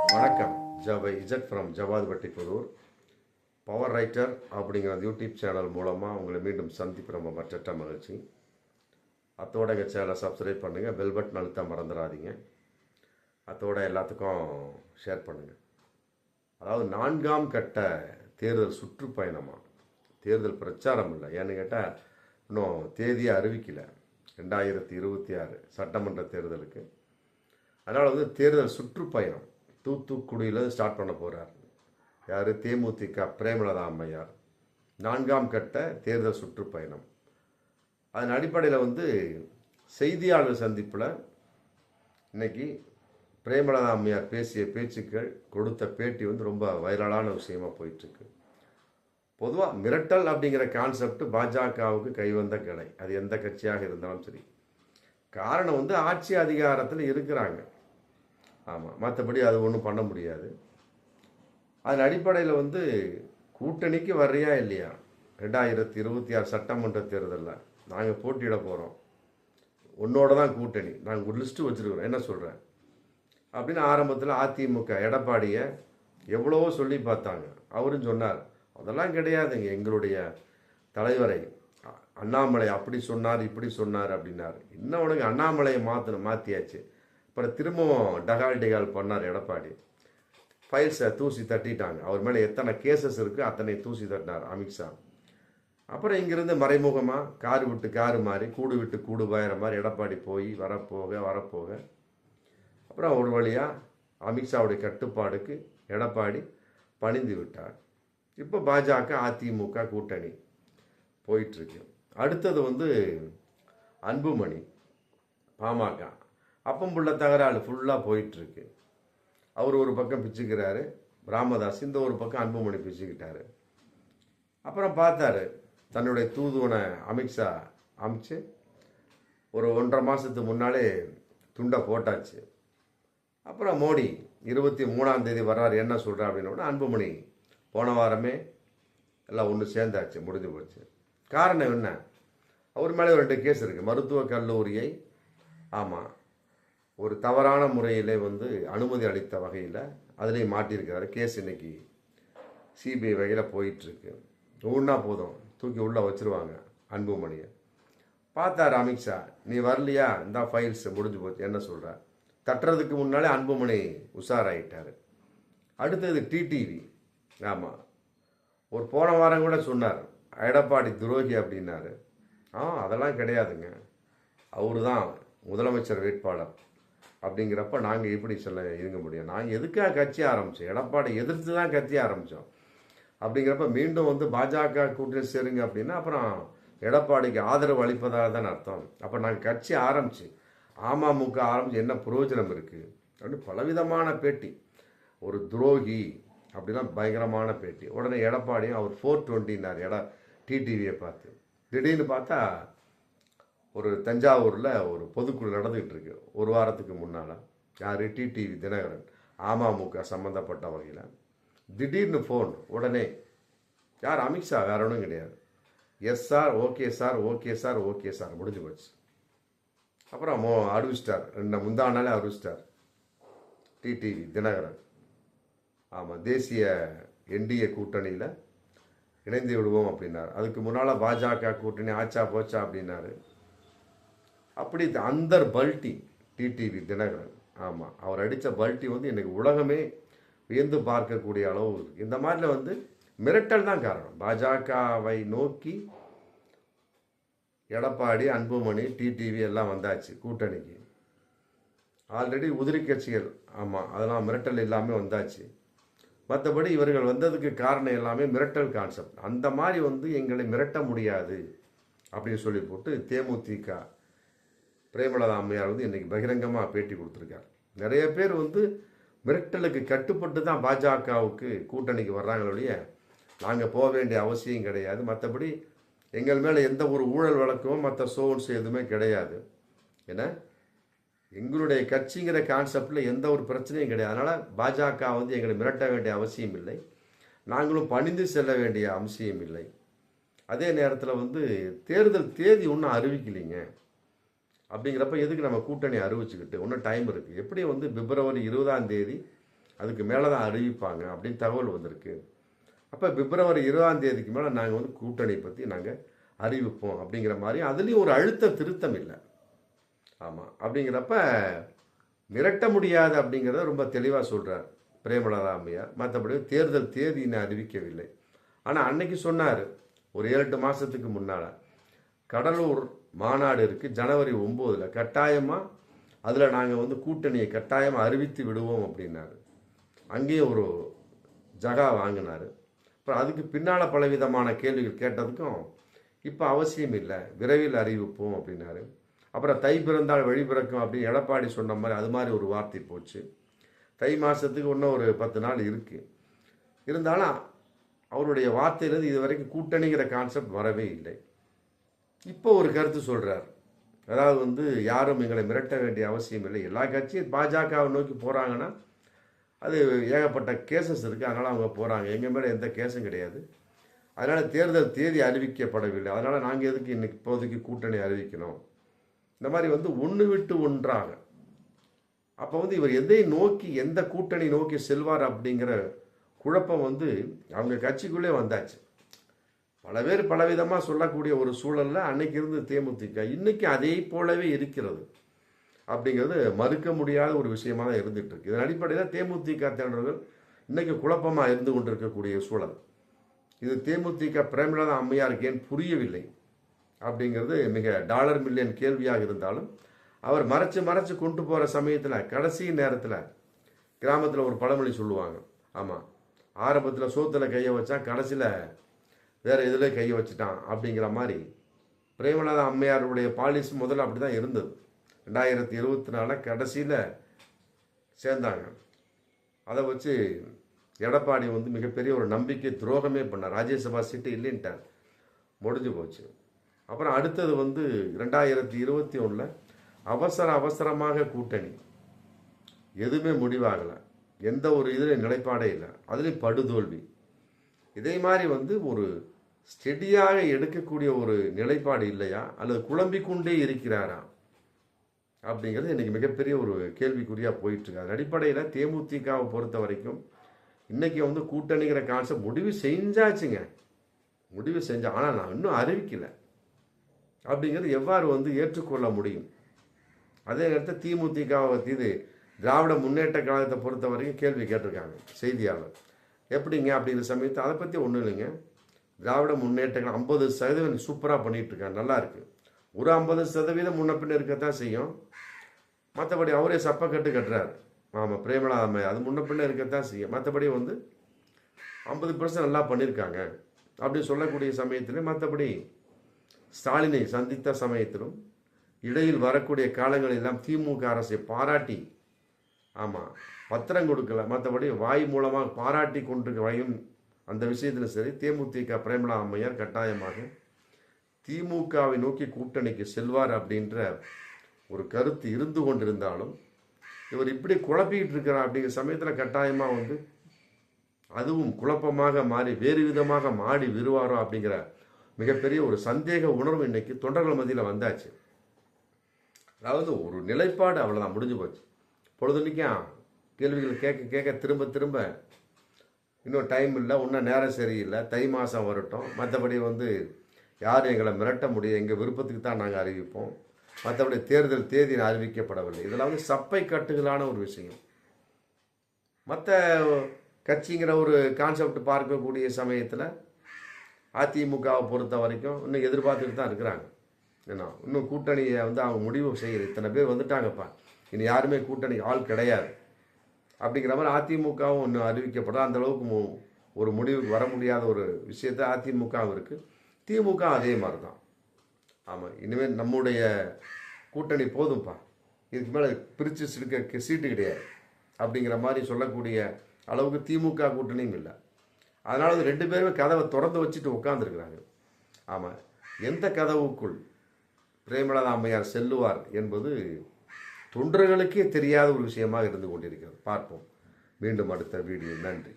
வணக்கம். ஜவை இஜட் ஃப்ரம் ஜவாதிபட்டிபுதூர் பவர் ரைட்டர் அப்படிங்கிற அந்த யூடியூப் சேனல் மூலமாக உங்களை மீண்டும் சந்திப்பு நம்ம மற்ற மகிழ்ச்சி. அத்தோட எங்கள் சேனலை சப்ஸ்கிரைப் பண்ணுங்கள் பெல் பட்டன் அழுத்த மறந்துடாதீங்க. அத்தோட எல்லாத்துக்கும் ஷேர் பண்ணுங்கள் அதாவது நான்காம் கட்ட தேர்தல் சுற்றுப்பயணமாக தேர்தல் பிரச்சாரம் இல்லை. ஏன்னு கேட்டால் இன்னும் தேதியை அறிவிக்கல. ரெண்டாயிரத்தி இருபத்தி ஆறு சட்டமன்ற தேர்தலுக்கு. அதனால் வந்து தேர்தல் சுற்றுப்பயணம். தூத்துக்குடியில் ஸ்டார்ட் பண்ண போகிறார் யார்? தேமுதிக பிரேமலதா அம்மையார் நான்காம் கட்ட தேர்தல் சுற்றுப்பயணம். அதன் அடிப்படையில் வந்து செய்தியாளர் சந்திப்பில் இன்னைக்கு பிரேமலதா அம்மையார் பேசிய பேச்சுக்கள் கொடுத்த பேட்டி வந்து ரொம்ப வைரலான விஷயமா போயிட்டுருக்கு. பொதுவாக மிரட்டல் அப்படிங்கிற கான்செப்ட் பாஜகவுக்கு கைவந்த கிளை. அது எந்த கட்சியாக இருந்தாலும் சரி. காரணம் வந்து ஆட்சி அதிகாரத்தில் இருக்கிறாங்க. ஆமாம் மற்றபடி அது ஒன்றும் பண்ண முடியாது. அதன் அடிப்படையில் வந்து கூட்டணிக்கு வர்றியா இல்லையா? ரெண்டாயிரத்தி இருபத்தி ஆறு சட்டமன்ற தேர்தலில் நாங்கள் போட்டியிட போகிறோம் உன்னோட தான் கூட்டணி. நாங்கள் ஒரு லிஸ்ட்டு வச்சுருக்கிறோம் என்ன சொல்கிறேன் அப்படின்னு ஆரம்பத்தில் அதிமுக எடப்பாடியை எவ்வளவோ சொல்லி பார்த்தாங்க. அவரும் சொன்னார் அதெல்லாம் கிடையாதுங்க. எங்களுடைய தலைவரை அ- அண்ணாமலை அப்படி சொன்னார் இப்படி சொன்னார் அப்படின்னார். இன்னும் உனக்கு அண்ணாமலையை மாற்றணும் மாற்றியாச்சு அப்புறம் திரும்பவும் டகால் டிகால் பண்ணார் எடப்பாடி. ஃபைல்ஸை தூசி தட்டிட்டாங்க. அவர் மேலே எத்தனை கேசஸ் இருக்குது அத்தனை தூசி தட்டினார் அமித்ஷா அப்புறம் இங்கேருந்து மறைமுகமாக கார் விட்டு காரு மாறி கூடு விட்டு கூடு பாயிற மாதிரி எடப்பாடி போய் வரப்போக வரப்போக. அப்புறம் ஒரு வழியாக அமித்ஷாவுடைய கட்டுப்பாடுக்கு எடப்பாடி பணிந்து விட்டார். இப்போ பாஜக அதிமுக கூட்டணி போயிட்டுருக்கு அடுத்தது வந்து அன்புமணி பாமக. அப்பம் புள்ள தகராறு ஃபுல்லாக போயிட்டுருக்கு. அவர் ஒரு பக்கம் பிச்சுக்கிறாரு. ராமதாஸ் இந்த ஒரு பக்கம் அன்புமணி பிச்சுக்கிட்டார். அப்புறம் பார்த்தாரு தன்னுடைய தூதுவனை அமித்ஷா அமிச்சு ஒரு ஒன்றரை மாதத்துக்கு முன்னாலே துண்டை போட்டாச்சு. அப்புறம் மோடி இருபத்தி மூணாம் தேதி வர்றாரு என்ன சொல்கிறா அப்படின்னா அன்புமணி போன வாரமே எல்லாம் ஒன்று சேர்ந்தாச்சு முடிஞ்சு போச்சு. காரணம் என்ன? அவர் மேலே ஒரு ரெண்டு கேஸ் இருக்குது மருத்துவக் கல்லூரியை ஆமாம் ஒரு தவறான முறையிலே வந்து அனுமதி அளித்த வகையில் அதுலேயும் மாட்டியிருக்கிறாரு. கேஸ் இன்னைக்கு சிபிஐ வகையில் போயிட்டுருக்கு. ஒன்றா போதும். தூக்கி உள்ளே வச்சிருவாங்க அன்புமணியை பார்த்தாரு அமித்ஷா நீ வரலையா? இந்த ஃபைல்ஸ் முடிஞ்சு போச்சு. என்ன சொல்கிற தட்டுறதுக்கு முன்னாலே அன்புமணி உஷாராயிட்டார். அடுத்தது டிடிவி ஆமாம் ஒரு போன வாரம் கூட சொன்னார். எடப்பாடி துரோகி அப்படின்னாரு. ஆ அதெல்லாம் கிடையாதுங்க. அவரு தான் முதலமைச்சர் வேட்பாளர். அப்படிங்கிறப்ப நாங்கள் எப்படி சொல்ல இருங்க முடியும்? நாங்கள் எதுக்காக கட்சி ஆரம்பித்தோம் எடப்பாடி எதிர்த்து தான் கட்சி ஆரம்பித்தோம் அப்படிங்கிறப்ப மீண்டும் வந்து பாஜக கூட்டணி சேருங்க அப்படின்னா அப்புறம் எடப்பாடிக்கு ஆதரவு அளிப்பதாக தான் அர்த்தம். அப்போ நாங்கள் கட்சி ஆரம்பிச்சு அமமுக ஆரம்பிச்சு என்ன பிரயோஜனம் இருக்குது அப்படின்னு பலவிதமான பேட்டி. ஒரு துரோகி அப்படிலாம் பயங்கரமான பேட்டி. உடனே எடப்பாடியும் அவர் ஃபோர் டுவெண்ட்டினார் எட டிடிவியை பார்த்து. திடீர்னு பார்த்தா ஒரு தஞ்சாவூரில் ஒரு பொதுக்குழு நடந்துகிட்டு இருக்கு ஒரு வாரத்துக்கு முன்னால். யார்? டிடிவி தினகரன். அமமுக சம்மந்தப்பட்ட வகையில். திடீர்னு ஃபோன் உடனே யார்? அமித்ஷா வேற ஒன்றும் கிடையாது. Yes sir okay sir okay sir okay sir. முடிஞ்சு போச்சு. அப்புறம் மோ அறிவிச்சிட்டார். ரெண்டு முந்தா நாளே அறிவிச்சிட்டார். டிடிவி தினகரன். ஆமாம் தேசிய என்டிஏ கூட்டணியில் இணைந்து விடுவோம் அப்படின்னார். அதுக்கு முன்னால் பாஜக கூட்டணி ஆச்சா போச்சா அப்படின்னாரு. அப்படி அந்தர் பல்ட்டி டிடிவி தினகரன். ஆமாம் அவர் அடித்த பல்ட்டி வந்து இன்றைக்கி உலகமே வியந்து பார்க்கக்கூடிய அளவு இருக்குது இந்த மாதிரில வந்து மிரட்டல் தான் காரணம். பாஜகவை நோக்கி எடப்பாடி அன்புமணி டிடிவி எல்லாம் வந்தாச்சு கூட்டணிக்கு. ஆல்ரெடி உதிரி கட்சிகள் ஆமாம் அதெல்லாம் மிரட்டல் எல்லாமே வந்தாச்சு. மற்றபடி இவர்கள் வந்ததுக்கு காரணம் எல்லாமே மிரட்டல் கான்செப்ட் அந்த மாதிரி வந்து எங்களை மிரட்ட முடியாது அப்படின்னு சொல்லி போட்டு தேமுதிக பிரேமலதா அம்மையார் வந்து இன்னைக்கு பகிரங்கமாக பேட்டி கொடுத்துருக்கார். நிறைய பேர் வந்து மிரட்டலுக்கு கட்டுப்பட்டு தான் பாஜகவுக்கு கூட்டணிக்கு வர்றாங்களுடைய நாங்கள் போக வேண்டிய அவசியம் கிடையாது. மற்றபடி எங்கள் மேலே எந்த ஒரு ஊழல் வழக்கமும் மற்ற சோன்ஸ் எதுவுமே கிடையாது. ஏன்னா எங்களுடைய கட்சிங்கிற கான்செப்டில் எந்த ஒரு பிரச்சனையும் கிடையாது. அதனால் பாஜக வந்து எங்களை மிரட்ட வேண்டிய அவசியம் இல்லை. நாங்களும் பணிந்து செல்ல வேண்டிய அவசியம் இல்லை. அதே நேரத்தில் வந்து தேர்தல் தேதி ஒன்றும் அறிவிக்கலைங்க. அப்படிங்கிறப்ப எதுக்கு நம்ம கூட்டணி அறிவிச்சுக்கிட்டு? இன்னும் டைம் இருக்குது எப்படி வந்து பிப்ரவரி இருபதாம் தேதி அதுக்கு மேலே தான் அறிவிப்பாங்க அப்படின்னு தகவல் வந்திருக்கு. அப்போ பிப்ரவரி இருபதாம் தேதிக்கு மேலே நாங்கள் வந்து கூட்டணி பற்றி நாங்கள் அறிவிப்போம் அப்படிங்கிற மாதிரி அதுலேயும் ஒரு அழுத்த திருத்தம் இல்லை. ஆமாம் அப்படிங்கிறப்ப மிரட்ட முடியாது அப்படிங்கிறத ரொம்ப தெளிவாக சொல்கிறார் பிரேமலதா மற்றபடி தேர்தல் தேதின்னு அறிவிக்கவில்லை. ஆனால் அன்னைக்கு சொன்னார் ஒரு ஏழு எட்டு மாதத்துக்கு முன்னால் கடலூர் மாநாடு இருக்குது ஜனவரி ஒம்போதில். கட்டாயமாக அதில் நாங்கள் வந்து கூட்டணியை கட்டாயமாக அறிவித்து விடுவோம் அப்படின்னாரு. அங்கேயும் ஒரு ஜகா வாங்கினார். அப்புறம் அதுக்கு பின்னால் பலவிதமான கேள்விகள் கேட்டதுக்கும் இப்போ அவசியம் இல்லை. விரைவில் அறிவிப்போம் அப்படின்னாரு. அப்புறம் தை பிறந்தால் வழி பிறக்கும் அப்படின்னு எடப்பாடி சொன்ன மாதிரி அது மாதிரி ஒரு வார்த்தை போச்சு. தை மாதத்துக்கு இன்னும் ஒரு பத்து நாள் இருக்குது இருந்தாலும் அவருடைய வார்த்தையிலிருந்து இது வரைக்கும் கூட்டணிங்கிற கான்செப்ட் வரவே இல்லை. இப்போ ஒரு கருத்து சொல்கிறார் அதாவது வந்து யாரும் எங்களை மிரட்ட வேண்டிய அவசியம் இல்லை. எல்லா கட்சியும் பாஜகவை நோக்கி போகிறாங்கன்னா அது ஏகப்பட்ட கேசஸ் இருக்குது அதனால் அவங்க போகிறாங்க எங்கள் மேலே எந்த கேஸும் கிடையாது. அதனால் தேர்தல் தேதி அறிவிக்கப்படவில்லை. அதனால் நாங்கள் எதுக்கு இன்னைக்கு இப்போதைக்கு கூட்டணி அறிவிக்கணும்? இந்த மாதிரி வந்து ஒன்று விட்டு ஒன்றாக. அப்போ வந்து இவர் எதை நோக்கி எந்த கூட்டணி நோக்கி செல்வார் அப்படிங்கிற குழப்பம் வந்து அவங்க கட்சிக்குள்ளே வந்தாச்சு. பல பேர் பலவிதமாக சொல்லக்கூடிய ஒரு சூழலில் அன்னைக்கு இருந்து தேமுதிக இன்னைக்கு அதே போலவே இருக்கிறது. அப்படிங்கிறது மறுக்க முடியாத ஒரு விஷயமாக தான் இருந்துட்டு இருக்கு. இதன் அடிப்படையில் தேமுதிக தேர்தல்கள் இன்னைக்கு குழப்பமாக இருந்து கொண்டிருக்கக்கூடிய சூழல். இது தேமுதிக பிரேமலதா அம்மையாருக்கு ஏன் புரியவில்லை? அப்படிங்கிறது மிக டாலர் மில்லியன் கேள்வியாக இருந்தாலும் அவர் மறைச்சு மறைச்சு கொண்டு போகிற சமயத்தில் கடைசி நேரத்தில் கிராமத்தில் ஒரு பழமொழி சொல்லுவாங்க. ஆமாம் ஆரம்பத்தில் சோத்தில் கையை வச்சா கடைசியில் வேறு இதில் கையை வச்சுட்டான் அப்படிங்கிற மாதிரி பிரேமலதா அம்மையாருடைய பாலிசி முதல்ல அப்படி தான் இருந்தது. ரெண்டாயிரத்தி இருபத்தி நாலில் கடைசியில் சேர்ந்தாங்க. அதை வச்சு எடப்பாடி வந்து மிகப்பெரிய ஒரு நம்பிக்கை துரோகமே பண்ணார். ராஜ்யசபா சீட்டு இல்லைன்ட்டார். முடிஞ்சு போச்சு. அப்புறம் அடுத்தது வந்து ரெண்டாயிரத்தி இருபத்தி ஒன்றில் அவசர அவசரமாக கூட்டணி. எதுவுமே முடிவாகலை. எந்த ஒரு இதில் நிலைப்பாடே இல்லை. அதுலேயும் படுதோல்வி. இதே மாதிரி வந்து ஒரு ஸ்டெடியாக எடுக்கக்கூடிய ஒரு நிலைப்பாடு இல்லையா? அல்லது குழம்பிக் கொண்டே இருக்கிறாரா? அப்படிங்கிறது இன்றைக்கி மிகப்பெரிய ஒரு கேள்விக்குறியாக போயிட்டுருக்கு அதன் அடிப்படையில் தேமுதிகவை பொறுத்த வரைக்கும் இன்றைக்கி வந்து கூட்டணிங்கிற கான்செப்ட் முடிவு செஞ்சாச்சுங்க. முடிவு செஞ்சா ஆனால் நான் இன்னும் அறிவிக்கலை. அப்படிங்கிறது எவ்வாறு வந்து ஏற்றுக்கொள்ள முடியும்? அதே நேரத்தில் திமுகவை இது திராவிட முன்னேற்ற கழகத்தை பொறுத்த வரைக்கும் கேள்வி கேட்டிருக்காங்க செய்தியாளர். எப்படிங்க? அப்படிங்கிற சமயத்தை அதை பற்றி ஒன்றும் இல்லைங்க. திராவிட முன்னேற்றங்கள் ஐம்பது சதவீதம் சூப்பராக பண்ணிட்டு இருக்காங்க நல்லா இருக்கு. ஒரு ஐம்பது சதவீதம் முன்ன பின்ன இருக்கத்தான் செய்யும். மற்றபடி அவரே சப்பை கட்டு கட்டுறாரு. ஆமாம் பிரேமலா அம்மை அது முன்ன பின்ன இருக்கத்தான் செய்யும். மற்றபடி வந்து ஐம்பது பர்சன்ட் நல்லா பண்ணியிருக்காங்க அப்படி சொல்லக்கூடிய சமயத்திலே மற்றபடி ஸ்டாலினை சந்தித்த சமயத்திலும் இடையில் வரக்கூடிய காலங்கள் எல்லாம் திமுக அரசை பாராட்டி ஆமாம் பத்திரம் கொடுக்கல. மற்றபடி வாய் மூலமாக பாராட்டி கொண்டிருக்க வரையும் அந்த விஷயத்தில் சரி தேமுதிக பிரேமலா அம்மையார் கட்டாயமாக திமுகவை நோக்கி கூட்டணிக்கு செல்வார் அப்படின்ற ஒரு கருத்து இருந்து கொண்டிருந்தாலும் இவர் இப்படி குழப்பிக்கிட்டு இருக்கிறார் அப்படிங்கிற சமயத்தில் கட்டாயமாக வந்து அதுவும் குழப்பமாக மாறி வேறு விதமாக மாறி விருவாரோ அப்படிங்கிற மிகப்பெரிய ஒரு சந்தேக உணர்வு இன்னைக்கு தொண்டர்கள் மத்தியில் வந்தாச்சு. அதாவது ஒரு நிலைப்பாடு அவ்வளோதான் முடிஞ்சு போச்சு. பொழுதுனிக்கும் கேள்விகள் கேட்க கேட்க திரும்ப திரும்ப இன்னும் டைம் இல்லை இன்னும் நேரம் சரியில்லை. தை மாதம் வரட்டும். மற்றபடி வந்து யாரும் எங்களை மிரட்ட முடியும் எங்கள் விருப்பத்துக்கு தான் நாங்கள் அறிவிப்போம். மற்றபடி தேர்தல் தேதி அறிவிக்கப்படவில்லை. இதெல்லாம் வந்து சப்பை கட்டுகளான ஒரு விஷயம். மற்ற கட்சிங்கிற ஒரு கான்செப்ட் பார்க்கக்கூடிய சமயத்தில் அதிமுகவை பொறுத்த வரைக்கும் இன்னும் எதிர்பார்த்துட்டு தான் இருக்கிறாங்க. ஏன்னா இன்னும் கூட்டணியை வந்து அவங்க முடிவு செய்கிற இத்தனை பேர் வந்துட்டாங்கப்பா. இனி யாருமே கூட்டணி ஆள் கிடையாது. அப்படிங்கிற மாதிரி அதிமுகவும் இன்னும் அறிவிக்கப்படும். அந்தளவுக்கு மு- ஒரு முடிவுக்கு வர முடியாத ஒரு விஷயத்த அதிமுகவும் இருக்குது திமுக அதே மாதிரி தான் ஆமாம் இனிமேல் நம்முடைய கூட்டணி போதும்ப்பா இதுக்கு மேலே பிரித்து சிடுக்க சீட்டு கிடையாது. அப்படிங்கிற மாதிரி சொல்லக்கூடிய அளவுக்கு திமுக கூட்டணியும் இல்லை. அதனால் வந்து ரெண்டு பேருமே கதவை திறந்து வச்சுட்டு உட்காந்துருக்குறாங்க ஆமாம் எந்த கதவுக்குள் பிரேமலதா அம்மையார் செல்லுவார் என்பது தொண்டர்களுக்கே தெரியாத ஒரு விஷயமாக இருந்து கொண்டிருக்கிறது. பார்ப்போம். மீண்டும் அடுத்த வீடியோ. நன்றி.